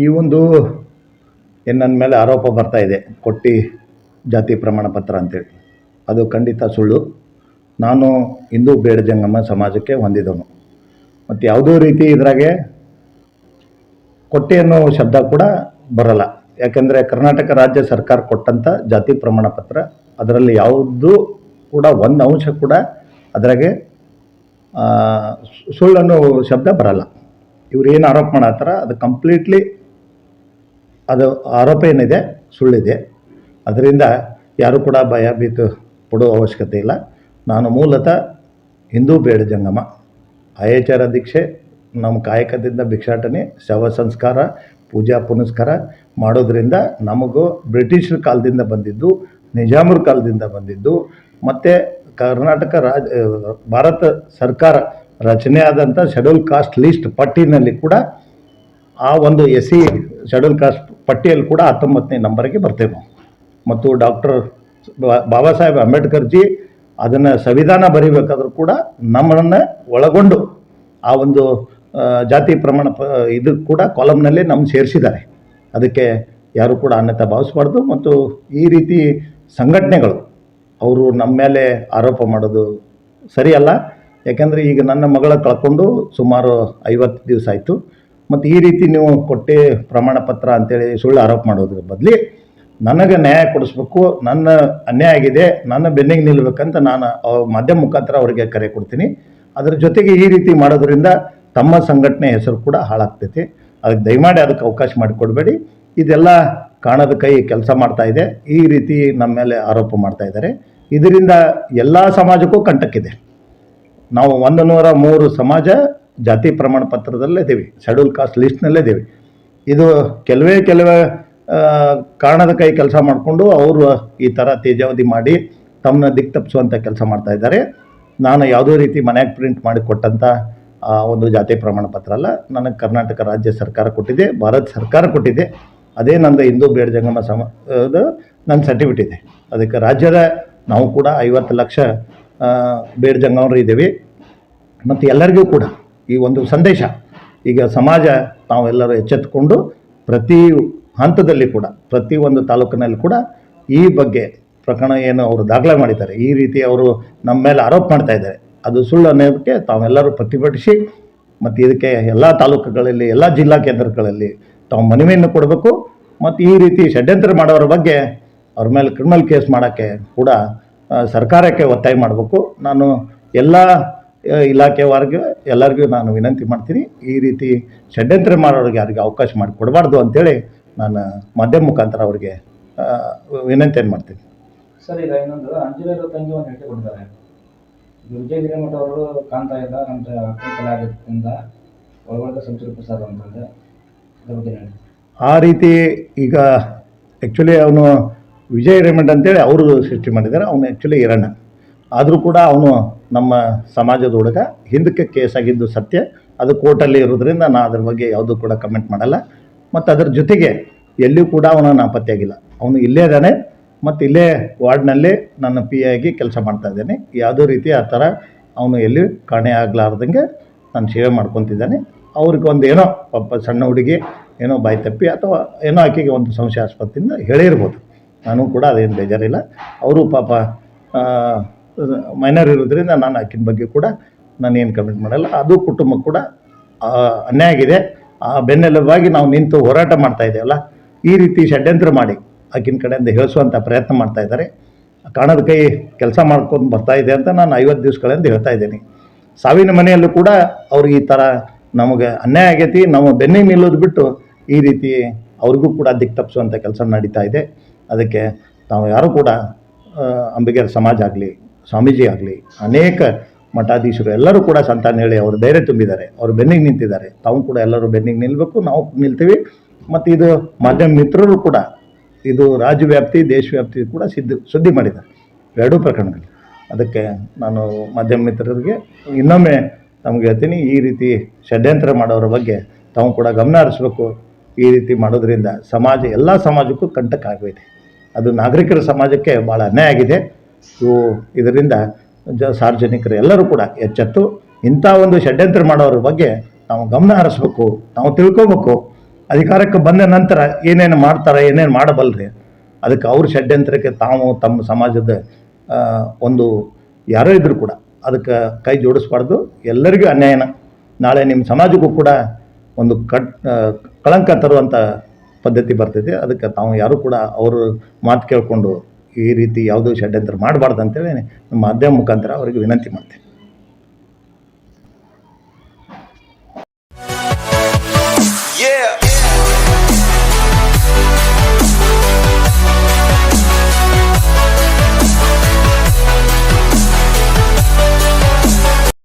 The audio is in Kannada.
ಈ ಒಂದು ನನ್ನ ಮೇಲೆ ಆರೋಪ ಬರ್ತಾ ಇದೆ, ಕೊಟ್ಟಿ ಜಾತಿ ಪ್ರಮಾಣ ಪತ್ರ ಅಂತೇಳಿ. ಅದು ಖಂಡಿತ ಸುಳ್ಳು. ನಾನು ಹಿಂದೂ ಬೇಡ ಜಂಗಮ ಸಮಾಜಕ್ಕೆ ಹೊಂದಿದವನು. ಮತ್ತು ಯಾವುದೋ ರೀತಿ ಇದರಾಗೆ ಕೊಟ್ಟಿ ಅನ್ನೋ ಶಬ್ದ ಕೂಡ ಬರಲ್ಲ. ಯಾಕೆಂದರೆ ಕರ್ನಾಟಕ ರಾಜ್ಯ ಸರ್ಕಾರ ಕೊಟ್ಟಂಥ ಜಾತಿ ಪ್ರಮಾಣ ಪತ್ರ, ಅದರಲ್ಲಿ ಯಾವುದು ಕೂಡ ಒಂದು ಅಂಶ ಕೂಡ ಅದರಾಗೆ ಸುಳ್ಳನ್ನು ಶಬ್ದ ಬರಲ್ಲ. ಇವ್ರು ಏನು ಆರೋಪ ಮಾಡತ್ತಾರ, ಅದು ಕಂಪ್ಲೀಟ್ಲಿ ಅದು ಆರೋಪ ಏನಿದೆ, ಸುಳ್ಳಿದೆ. ಅದರಿಂದ ಯಾರು ಕೂಡ ಭಯ ಬೀತು ಪಡೋ ಅವಶ್ಯಕತೆ ಇಲ್ಲ. ನಾನು ಮೂಲತಃ ಹಿಂದೂ ಬೇಡ ಜಂಗಮ. ಆಯಾಚಾರ ದೀಕ್ಷೆ, ನಮ್ಮ ಕಾಯಕದಿಂದ ಭಿಕ್ಷಾಟನೆ, ಶವ ಸಂಸ್ಕಾರ, ಪೂಜಾ ಪುನಸ್ಕಾರ ಮಾಡೋದರಿಂದ ನಮಗೂ ಬ್ರಿಟಿಷರ ಕಾಲದಿಂದ ಬಂದಿದ್ದು, ನಿಜಾಮರ ಕಾಲದಿಂದ ಬಂದಿದ್ದು, ಮತ್ತು ಕರ್ನಾಟಕ ರಾಜ ಭಾರತ ಸರ್ಕಾರ ರಚನೆ ಆದಂಥ ಶೆಡ್ಯೂಲ್ ಕಾಸ್ಟ್ ಲಿಸ್ಟ್ ಪಟ್ಟಿನಲ್ಲಿ ಕೂಡ ಆ ಒಂದು ಎಸ್ ಸಿ ಶೆಡ್ಯೂಲ್ ಕಾಸ್ಟ್ ಪಟ್ಟಿಯಲ್ಲಿ ಕೂಡ ಹತ್ತೊಂಬತ್ತನೇ ನಂಬರಿಗೆ ಬರ್ತೇವೆ ಮತ್ತು ಡಾಕ್ಟರ್ ಬಾಬಾ ಸಾಹೇಬ್ ಅಂಬೇಡ್ಕರ್ ಜಿ ಅದನ್ನು ಸಂವಿಧಾನ ಬರೀಬೇಕಾದ್ರೂ ಕೂಡ ನಮ್ಮನ್ನು ಒಳಗೊಂಡು ಆ ಒಂದು ಜಾತಿ ಪ್ರಮಾಣ ಪ, ಇದು ಕೂಡ ಕಾಲಮ್ನಲ್ಲೇ ನಮ್ಮ ಸೇರಿಸಿದ್ದಾರೆ. ಅದಕ್ಕೆ ಯಾರು ಕೂಡ ಅನ್ಯತಾ ಭಾವಿಸಬಾರ್ದು ಮತ್ತು ಈ ರೀತಿ ಸಂಘಟನೆಗಳು ಅವರು ನಮ್ಮ ಮೇಲೆ ಆರೋಪ ಮಾಡೋದು ಸರಿಯಲ್ಲ. ಯಾಕೆಂದರೆ ಈಗ ನನ್ನ ಮಗಳ ಕಳ್ಕೊಂಡು ಸುಮಾರು ಐವತ್ತು ದಿವಸ ಆಯಿತು. ಮತ್ತು ಈ ರೀತಿ ನೀವು ಕೊಟ್ಟೆ ಪ್ರಮಾಣ ಪತ್ರ ಅಂತೇಳಿ ಸುಳ್ಳು ಆರೋಪ ಮಾಡೋದ್ರ ಬದಲಿ ನನಗೆ ನ್ಯಾಯ ಕೊಡಿಸ್ಬೇಕು, ನನ್ನ ಅನ್ಯಾಯ ಆಗಿದೆ, ನನ್ನ ಬೆನ್ನಿಗೆ ನಿಲ್ಲಬೇಕಂತ ನಾನು ಮಾಧ್ಯಮ ಮುಖಾಂತರ ಅವರಿಗೆ ಕರೆ ಕೊಡ್ತೀನಿ. ಅದರ ಜೊತೆಗೆ ಈ ರೀತಿ ಮಾಡೋದ್ರಿಂದ ತಮ್ಮ ಸಂಘಟನೆ ಹೆಸರು ಕೂಡ ಹಾಳಾಗ್ತೈತಿ. ಅದಕ್ಕೆ ದಯಮಾಡಿ ಅದಕ್ಕೆ ಅವಕಾಶ ಮಾಡಿಕೊಡ್ಬೇಡಿ ಇದೆಲ್ಲ ಕಾಣದ ಕೈ ಕೆಲಸ ಮಾಡ್ತಾ ಇದೆ. ಈ ರೀತಿ ನಮ್ಮ ಮೇಲೆ ಆರೋಪ ಮಾಡ್ತಾ ಇದ್ದಾರೆ. ಇದರಿಂದ ಎಲ್ಲ ಸಮಾಜಕ್ಕೂ ಕಂಟಕ್ಕಿದೆ. ನಾವು ಒಂದು ನೂರ ಮೂರು ಸಮಾಜ ಜಾತಿ ಪ್ರಮಾಣ ಪತ್ರದಲ್ಲೇ ಇದ್ದೀವಿ. ಶೆಡ್ಯೂಲ್ ಕಾಸ್ಟ್ ಲಿಸ್ಟ್ನಲ್ಲೇ ಇದ್ದೀವಿ. ಇದು ಕೆಲವೇ ಕೆಲವೇ ಕಾರಣದ ಕೈ ಕೆಲಸ ಮಾಡಿಕೊಂಡು ಅವರು ಈ ಥರ ತೇಜಾವಧಿ ಮಾಡಿ ತಮ್ಮನ್ನ ದಿಕ್ ತಪ್ಪಿಸುವಂಥ ಕೆಲಸ ಮಾಡ್ತಾ ಇದ್ದಾರೆ. ನಾನು ಯಾವುದೇ ರೀತಿ ಮನ್ಯಾಗ ಪ್ರಿಂಟ್ ಮಾಡಿ ಕೊಟ್ಟಂಥ ಒಂದು ಜಾತಿ ಪ್ರಮಾಣ ಪತ್ರ ಅಲ್ಲ. ನನಗೆ ಕರ್ನಾಟಕ ರಾಜ್ಯ ಸರ್ಕಾರ ಕೊಟ್ಟಿದೆ, ಭಾರತ ಸರ್ಕಾರ ಕೊಟ್ಟಿದೆ. ಅದೇ ನಂದು ಹಿಂದೂ ಬೇಡ ಜಂಗಮ ಸಮ ನನ್ನ ಸರ್ಟಿಫಿಕೇಟ್ ಇದೆ. ಅದಕ್ಕೆ ರಾಜ್ಯದ ನಾವು ಕೂಡ ಐವತ್ತು ಲಕ್ಷ ಬೇಡ ಜಂಗಮರು ಇದ್ದೀವಿ. ಮತ್ತು ಎಲ್ಲರಿಗೂ ಕೂಡ ಈ ಒಂದು ಸಂದೇಶ. ಈಗ ಸಮಾಜ ತಾವೆಲ್ಲರೂ ಎಚ್ಚೆತ್ತುಕೊಂಡು ಪ್ರತಿ ಹಂತದಲ್ಲಿ ಕೂಡ, ಪ್ರತಿ ಒಂದು ತಾಲೂಕಿನಲ್ಲಿ ಕೂಡ ಈ ಬಗ್ಗೆ ಪ್ರಕರಣ ಏನು ಅವರು ದಾಖಲೆ ಮಾಡಿದ್ದಾರೆ, ಈ ರೀತಿ ಅವರು ನಮ್ಮ ಮೇಲೆ ಆರೋಪ ಮಾಡ್ತಾ ಇದ್ದಾರೆ. ಅದು ಸುಳ್ಳು ಅನ್ನೋದಕ್ಕೆ ತಾವೆಲ್ಲರೂ ಪ್ರತಿಭಟಿಸಿ, ಮತ್ತು ಇದಕ್ಕೆ ಎಲ್ಲ ತಾಲೂಕುಗಳಲ್ಲಿ, ಎಲ್ಲ ಜಿಲ್ಲಾ ಕೇಂದ್ರಗಳಲ್ಲಿ ತಾವು ಮನವಿಯನ್ನು ಕೊಡಬೇಕು. ಮತ್ತು ಈ ರೀತಿ ಷಡ್ಯಂತ್ರ ಮಾಡೋರ ಬಗ್ಗೆ ಅವ್ರ ಮೇಲೆ ಕ್ರಿಮಿನಲ್ ಕೇಸ್ ಮಾಡೋಕ್ಕೆ ಕೂಡ ಸರ್ಕಾರಕ್ಕೆ ಒತ್ತಾಯ ಮಾಡಬೇಕು. ನಾನು ಎಲ್ಲ ಆ, ವರ್ಗ ಎಲ್ಲರಿಗೂ ನಾನು ವಿನಂತಿ ಮಾಡ್ತೀನಿ ಈ ರೀತಿ ಷಡ್ಯಂತ್ರ ಮಾಡೋರಿಗೆ ಯಾರಿಗೆ ಅವಕಾಶ ಮಾಡಿ ಕೊಡಬಾರ್ದು ಅಂತೇಳಿ ನಾನು ಮಾಧ್ಯಮ ಮುಖಾಂತರ ಅವರಿಗೆ ವಿನಂತಿಯನ್ನು ಮಾಡ್ತೀನಿ. ಸರ್ ಈಗ ಇನ್ನೊಂದು ಅಂಜನೇಯರು ತಂಗಿ ಒಂದು ಹೇಳಿಕೆ ಕೊಟ್ಟಿದ್ದಾರೆ. ವಿಜಯ ಹಿರೇಮಠ ಅವರು ಕಾಣ್ತಾ ಇದ್ದ ನಮ್ಮ ಕಲಾವಿದರಿಂದ ಒಳಗೊಳಗೆ ಸಂಚೂರು ಪ್ರಸಾದ್ ಅಂತಂದ್ರೆ ಆ ರೀತಿ ಈಗ ಆ್ಯಕ್ಚುಲಿ ಅವನು ವಿಜಯ್ ರೇಮಂಡ್ ಅಂತೇಳಿ ಅವರು ಸೃಷ್ಟಿ ಮಾಡಿದ್ದಾರೆ ಅವನು ಆ್ಯಕ್ಚುಲಿ ಹಿರಣ್ಣ ಆದರೂ ಕೂಡ ಅವನು ನಮ್ಮ ಸಮಾಜದ ಹುಡುಗ ಹಿಂದಕ್ಕೆ ಕೇಸ್ ಆಗಿದ್ದು ಸತ್ಯ. ಅದು ಕೋರ್ಟಲ್ಲಿ ಇರೋದ್ರಿಂದ ನಾನು ಅದ್ರ ಬಗ್ಗೆ ಯಾವುದೂ ಕೂಡ ಕಮೆಂಟ್ ಮಾಡಲ್ಲ. ಮತ್ತು ಅದ್ರ ಜೊತೆಗೆ ಎಲ್ಲಿಯೂ ಕೂಡ ಅವನು ನಾಪತ್ತೆಯಾಗಿಲ್ಲ ಅವನು ಇಲ್ಲೇ ಇದ್ದಾನೆ. ಮತ್ತು ಇಲ್ಲೇ ವಾರ್ಡ್ನಲ್ಲಿ ನನ್ನ ಪಿ ಆಗಿ ಕೆಲಸ ಮಾಡ್ತಾ ಇದ್ದೇನೆ. ಯಾವುದೇ ರೀತಿ ಆ ಥರ ಅವನು ಎಲ್ಲಿ ಕಾಣೆ ಆಗಲಾರ್ದಂಗೆ ನಾನು ಸೇವೆ ಮಾಡ್ಕೊತಿದ್ದಾನೆ. ಅವ್ರಿಗೆ ಒಂದು ಏನೋ ಪಾಪ ಸಣ್ಣ ಹುಡುಗಿ ಏನೋ ಬಾಯಿ ತಪ್ಪಿ ಅಥವಾ ಏನೋ ಆಕೆಗೆ ಒಂದು ಸಂಶಯಾಸ್ಪದದಿಂದ ಹೇಳಿರ್ಬೋದು ನಾನು ಕೂಡ ಅದೇನು ಬೇಜಾರಿಲ್ಲ. ಅವರು ಪಾಪ ಮೈನರ್ ಇರೋದ್ರಿಂದ ನಾನು ಆಕಿನ ಬಗ್ಗೆ ಕೂಡ ನಾನು ಏನು ಕಮೆಂಟ್ ಮಾಡಲ್ಲ. ಅದು ಕುಟುಂಬ ಕೂಡ ಅನ್ಯಾಯ ಆಗಿದೆ. ಆ ಬೆನ್ನೆಲುಬಾಗಿ ನಾವು ನಿಂತು ಹೋರಾಟ ಮಾಡ್ತಾ ಇದ್ದೇವಲ್ಲ ಈ ರೀತಿ ಷಡ್ಯಂತ್ರ ಮಾಡಿ ಆಕಿನ ಕಡೆಯಿಂದ ಹೇಳಿಸುವಂಥ ಪ್ರಯತ್ನ ಮಾಡ್ತಾ ಇದ್ದಾರೆ. ಕಾಣದ ಕೈ ಕೆಲಸ ಮಾಡ್ಕೊಂಡು ಬರ್ತಾ ಇದೆ ಅಂತ ನಾನು ಐವತ್ತು ದಿವಸಗಳಿಂದ ಹೇಳ್ತಾ ಇದ್ದೀನಿ. ಸಾವಿನ ಮನೆಯಲ್ಲೂ ಕೂಡ ಅವ್ರು ಈ ಥರ ನಮಗೆ ಅನ್ಯಾಯ ಆಗೈತಿ, ನಮ್ಮ ಬೆನ್ನಿಗೆ ನಿಲ್ಲೋದು ಬಿಟ್ಟು ಈ ರೀತಿ ಅವ್ರಿಗೂ ಕೂಡ ದಿಕ್ಕು ತಪ್ಪಿಸುವಂಥ ಕೆಲಸ ನಡೀತಾ ಇದೆ. ಅದಕ್ಕೆ ನಾವು ಯಾರೂ ಕೂಡ ಅಂಬಿಗರ ಸಮಾಜ ಆಗಲಿ ಸ್ವಾಮೀಜಿ ಆಗಲಿ, ಅನೇಕ ಮಠಾಧೀಶರು, ಎಲ್ಲರೂ ಕೂಡ ಸಂತಾನ ಹೇಳಿ ಅವರು ಧೈರ್ಯ ತುಂಬಿದ್ದಾರೆ. ಅವರು ಬೆನ್ನಿಗೆ ನಿಂತಿದ್ದಾರೆ. ತಾವು ಕೂಡ ಎಲ್ಲರೂ ಬೆನ್ನಿಗೆ ನಿಲ್ಲಬೇಕು ನಾವು ನಿಲ್ತೀವಿ. ಮತ್ತು ಇದು ಮಾಧ್ಯಮ ಮಿತ್ರರು ಕೂಡ, ಇದು ರಾಜ್ಯವ್ಯಾಪ್ತಿ ದೇಶವ್ಯಾಪ್ತಿ ಕೂಡ ಸಿದ್ಧ, ಸುದ್ದಿ ಮಾಡಿದ್ದಾರೆ. ಎರಡೂ ಪ್ರಕರಣಗಳು. ಅದಕ್ಕೆ ನಾನು ಮಾಧ್ಯಮ ಮಿತ್ರರಿಗೆ ಇನ್ನೊಮ್ಮೆ ನಮ್ಗೆ ಹೇಳ್ತೀನಿ, ಈ ರೀತಿ ಷಡ್ಯಂತ್ರ ಮಾಡೋರ ಬಗ್ಗೆ ತಾವು ಕೂಡ ಗಮನ ಹರಿಸ್ಬೇಕು. ಈ ರೀತಿ ಮಾಡೋದ್ರಿಂದ ಸಮಾಜ, ಎಲ್ಲ ಸಮಾಜಕ್ಕೂ ಕಂಟಕ ಅದು ನಾಗರಿಕರ ಸಮಾಜಕ್ಕೆ ಭಾಳ ಅನ್ಯಾಯ ಆಗಿದೆ. ಇವು ಇದರಿಂದ ಜ ಸಾರ್ವಜನಿಕರು ಎಲ್ಲರೂ ಕೂಡ ಎಚ್ಚೆತ್ತು. ಇಂಥ ಒಂದು ಷಡ್ಯಂತ್ರ ಮಾಡೋರ ಬಗ್ಗೆ ನಾವು ಗಮನ ಹರಿಸ್ಬೇಕು, ನಾವು ತಿಳ್ಕೊಬೇಕು. ಅಧಿಕಾರಕ್ಕೆ ಬಂದ ನಂತರ ಏನೇನು ಮಾಡ್ತಾರೆ, ಏನೇನು ಮಾಡಬಲ್ಲರಿ ಅದಕ್ಕೆ ಅವ್ರ ಷಡ್ಯಂತ್ರಕ್ಕೆ ತಾವು ತಮ್ಮ ಸಮಾಜದ ಒಂದು ಯಾರೋ ಇದ್ದರೂ ಕೂಡ ಅದಕ್ಕೆ ಕೈ ಜೋಡಿಸ್ಬಾರ್ದು. ಎಲ್ಲರಿಗೂ ಅನ್ಯಾಯನ. ನಾಳೆ ನಿಮ್ಮ ಸಮಾಜಕ್ಕೂ ಕೂಡ ಒಂದು ಕಟ್ ಕಳಂಕ ತರುವಂಥ ಪದ್ಧತಿ ಬರ್ತೈತಿ. ಅದಕ್ಕೆ ತಾವು ಯಾರು ಕೂಡ ಅವರು ಮಾತು ಕೇಳಿಕೊಂಡು ಈ ರೀತಿ ಯಾವುದೋ ಷಡ್ಯಂತ್ರ ಮಾಡಬಾರ್ದು ಅಂತೇಳಿ ನಮ್ಮ ಮಾಧ್ಯಮ ಮುಖಾಂತರ ಅವರಿಗೆ ವಿನಂತಿ ಮಾಡ್ತೀನಿ Yeah.